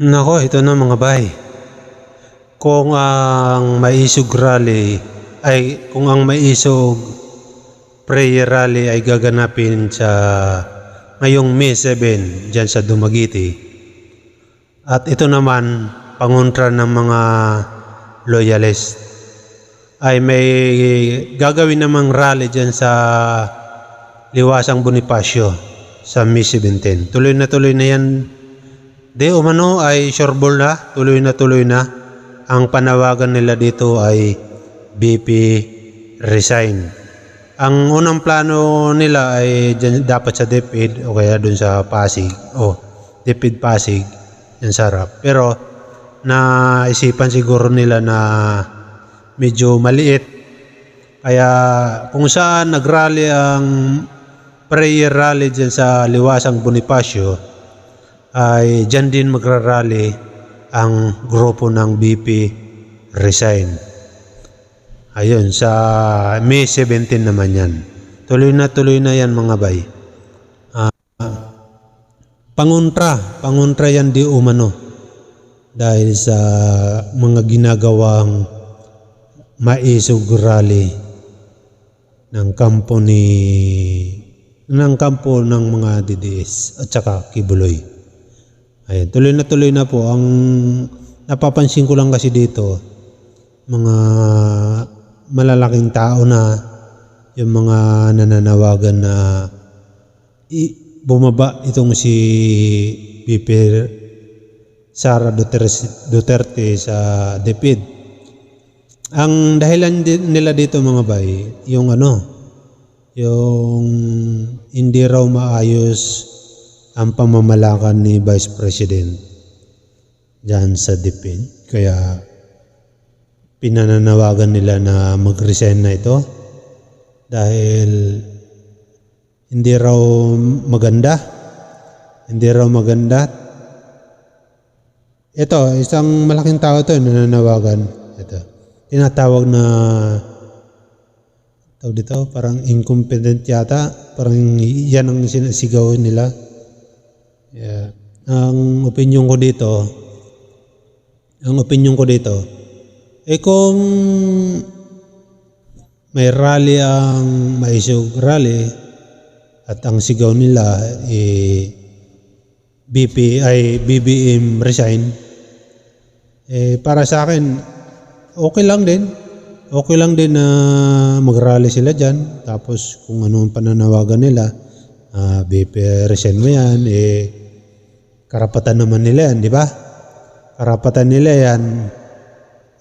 Nako, ito na mga bay. Kung ang maisog rally ay kung ang maisog prayer rally ay gaganapin sa ngayong May 7 diyan sa Dumaguete. At ito naman pangontra ng mga loyalist ay may gagawin namang rally diyan sa Liwasang Bonifacio sa May 17. Tuloy na tuloy na yan Di umano ay sureball na, tuloy na tuloy na. Ang panawagan nila dito ay BP resign. Ang unang plano nila ay dyan, dapat sa DepEd o kaya dun sa Pasig. O, DepEd Pasig, yan sarap. Pero naisipan siguro nila na medyo maliit. Kaya kung saan nagrally ang prayer rally dyan sa Liwasang Bonifacio, ay dyan din magrarally ang grupo ng BP Resign. Ayun, sa May 17 naman yan. Tuloy na tuloy na yan mga bay. Ah, pangontra, pangontra yan di umano. Dahil sa mga ginagawang maisog rally ng kampo ni ng kampo ng mga DDS at saka Kibuloy. Ayan, tuloy na tuloy na po. Ang napapansin ko lang kasi dito, mga malalaking tao na yung mga nananawagan na i- bumaba itong si BP Sara Duterte, Duterte sa DepEd. Ang dahilan nila dito mga bay, yung ano, yung hindi raw maayos ang pamamalakan ni Vice President dyan sa DepEd. Kaya pinananawagan nila na mag-resign na ito dahil hindi raw maganda. Hindi raw maganda. Ito, isang malaking tao ito nananawagan. Ito. Tinatawag na tawag dito, parang incompetent yata. Parang yan ang sinasigaw nila. Yeah. Ang opinion ko dito, ang opinion ko dito, eh kung may rally ang maisog rally at ang sigaw nila eh BP ay BBM resign eh para sa akin okay lang din okay lang din na mag-rally sila diyan tapos kung ano pananawagan nila uh, BP resign mo yan eh karapatan naman nila yan di ba karapatan nila yan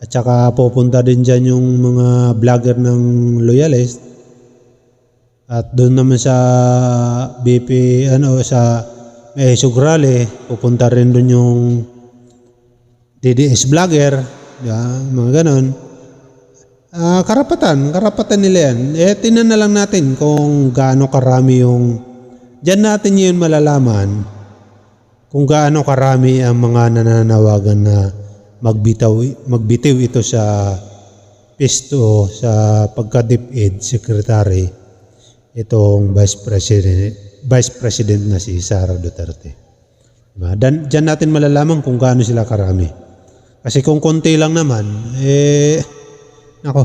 at saka pupunta din dyan yung mga vlogger ng loyalist. At doon naman sa BP, ano, sa eh, Sugrale, pupunta rin doon yung DDS vlogger. Yeah, mga ganon. Ah, karapatan, karapatan nila yan. Eh, tinan na lang natin kung gaano karami yung... Diyan natin yun malalaman kung gaano karami ang mga nananawagan na magbitaw magbitiw ito sa pisto sa pagka-DepEd secretary itong vice president vice president na si Sara Duterte. Diba? Dan, diyan natin malalaman kung gaano sila karami. Kasi kung konti lang naman, eh, nako,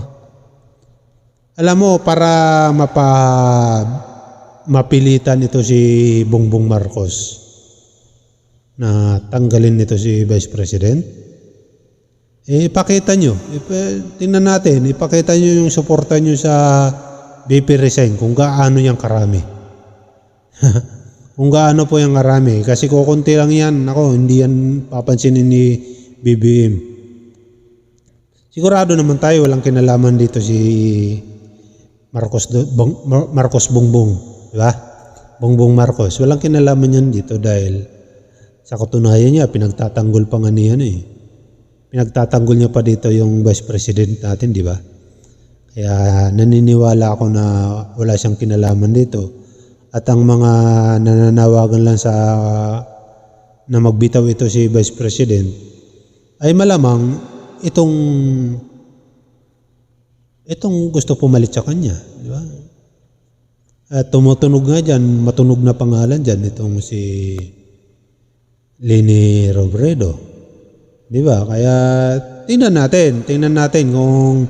alam mo, para mapa, mapilitan ito si Bongbong Marcos na tanggalin nito si Vice President, eh, ipakita nyo. Ip, tingnan natin, ipakita nyo yung suporta nyo sa BP Resign kung gaano yung karami. kung gaano po yung karami. Kasi kukunti lang yan, ako, hindi yan papansinin ni BBM. Sigurado naman tayo, walang kinalaman dito si Marcos, Bong, Marcos Bongbong. Di? Bongbong Marcos. Walang kinalaman yan dito dahil sa katunayan niya, pinagtatanggol pa nga niyan eh pinagtatanggol niya pa dito yung vice president natin, di ba? Kaya naniniwala ako na wala siyang kinalaman dito. At ang mga nananawagan lang sa na magbitaw ito si vice president ay malamang itong itong gusto pumalit sa kanya, di ba? At tumutunog nga dyan, matunog na pangalan dyan itong si Lini Robredo. Di ba? Kaya tingnan natin, tingnan natin kung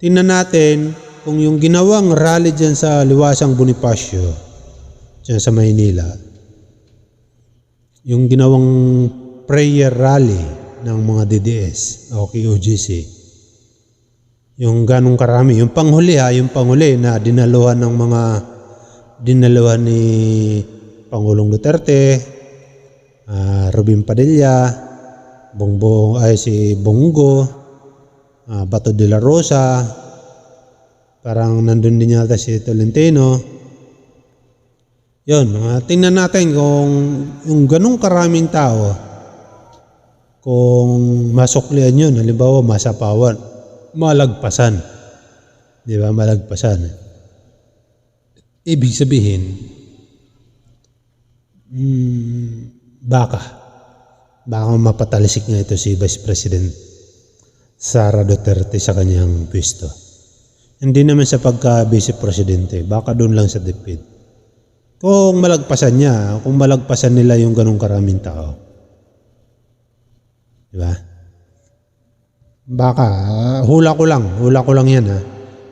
tingnan natin kung yung ginawang rally dyan sa Liwasang Bonifacio dyan sa Maynila yung ginawang prayer rally ng mga DDS o KOGC yung ganong karami yung panghuli ha yung panghuli na dinaluhan ng mga dinaluhan ni Pangulong Duterte ah, Robin Padilla Bongbong ay si Bongo ah, Bato de la Rosa parang nandun din yata si Tolentino yun, ah, tingnan natin kung yung ganong karaming tao, kung masuklian yun, halimbawa masapawan, malagpasan. Di ba? Malagpasan. Ibig sabihin, mm, baka, baka mapatalisik nga ito si Vice President Sara Duterte sa kanyang pwesto. Hindi naman sa pagka-vice presidente, baka doon lang sa DepEd. Kung malagpasan niya, kung malagpasan nila yung ganong karaming tao. Di ba? Baka, hula ko lang, hula ko lang yan ha.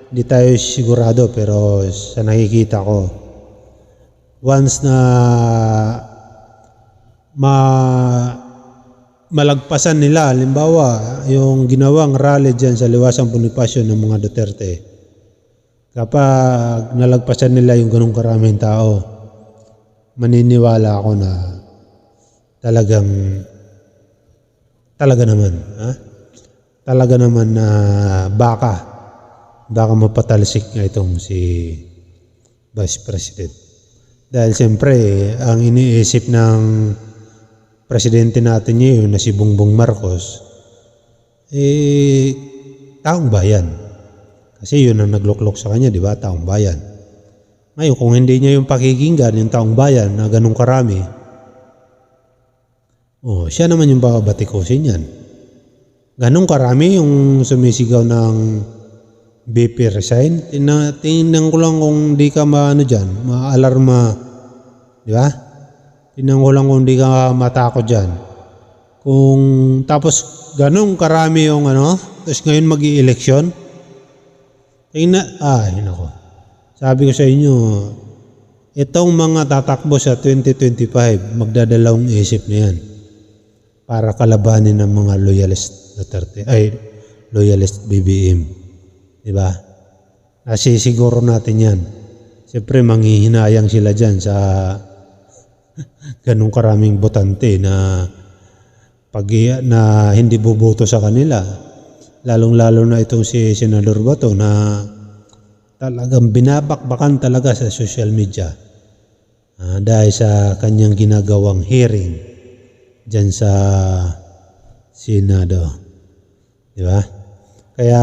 Hindi tayo sigurado pero sa nakikita ko, once na ma malagpasan nila, halimbawa, yung ginawang rally dyan sa liwasang Bonifacio ng mga Duterte, kapag nalagpasan nila yung ganong karaming tao, maniniwala ako na talagang talaga naman ha? talaga naman na baka baka mapatalsik nga itong si Vice President. Dahil siyempre ang iniisip ng presidente natin ngayon na si Bongbong Marcos eh taong bayan kasi yun ang nagluklok sa kanya di ba taong bayan ngayon, kung hindi niya yung pakikinggan, yung taong bayan na ganun karami, oh, siya naman yung babatikusin yan. Ganun karami yung sumisigaw ng BP resign. Tingnan ko lang kung di ka maano dyan, ma-alarma. Di ba? Tingnan ko lang kung di ka matakot dyan. Kung tapos ganun karami yung ano, tapos ngayon mag eleksyon tingnan, ay nako. Sabi ko sa inyo, itong mga tatakbo sa 2025, magdadalawang isip na yan para kalabanin ng mga loyalist Duterte, ay loyalist BBM. Di ba? Nasisiguro natin yan. Siyempre, manghihinayang sila dyan sa ganong karaming botante na pag na hindi buboto sa kanila. Lalong-lalo na itong si Senador Bato na talagang binabakbakan talaga sa social media uh, dahil sa kanyang ginagawang hearing dyan sa Senado. Di ba? Kaya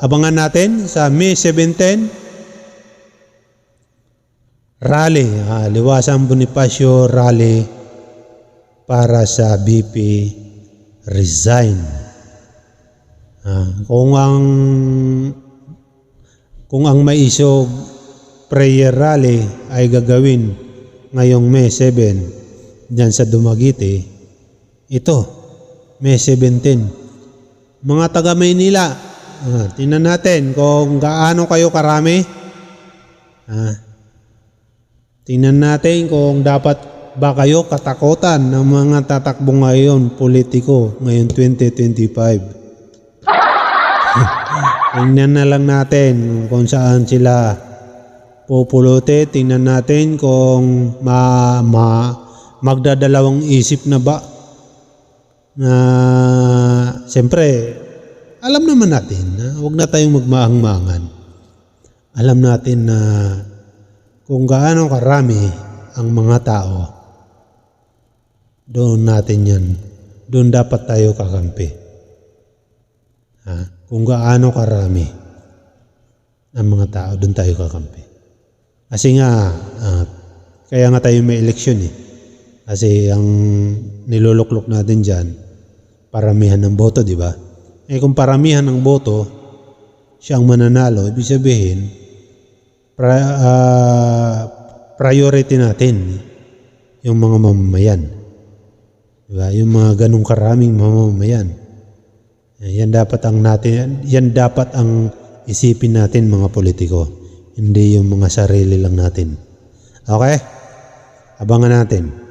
abangan natin sa May 17 rally, uh, Liwasan Bonifacio rally para sa BP resign. Uh, kung ang kung ang maisog prayer rally ay gagawin ngayong May 7 dyan sa Dumaguete, ito, May 17. Mga taga Maynila, ah, tingnan natin kung gaano kayo karami. Ah, tingnan natin kung dapat ba kayo katakutan ng mga tatakbo ngayon politiko ngayong 2025. Tingnan na lang natin kung saan sila pupuluti. Tingnan natin kung ma, ma, magdadalawang isip na ba na siyempre alam naman natin na huwag na tayong magmaangmangan. Alam natin na kung gaano karami ang mga tao, doon natin yan, doon dapat tayo kakampi. Ha? kung gaano karami ang mga tao, doon tayo kakampi. Kasi nga, uh, kaya nga tayo may eleksyon eh. Kasi ang niluluklok natin dyan, paramihan ng boto, di ba? Eh kung paramihan ng boto, siyang mananalo, ibig sabihin, pra, uh, priority natin yung mga mamamayan. Diba? Yung mga ganong karaming mamamayan. Yan dapat ang natin, yan dapat ang isipin natin mga politiko. Hindi yung mga sarili lang natin. Okay? Abangan natin.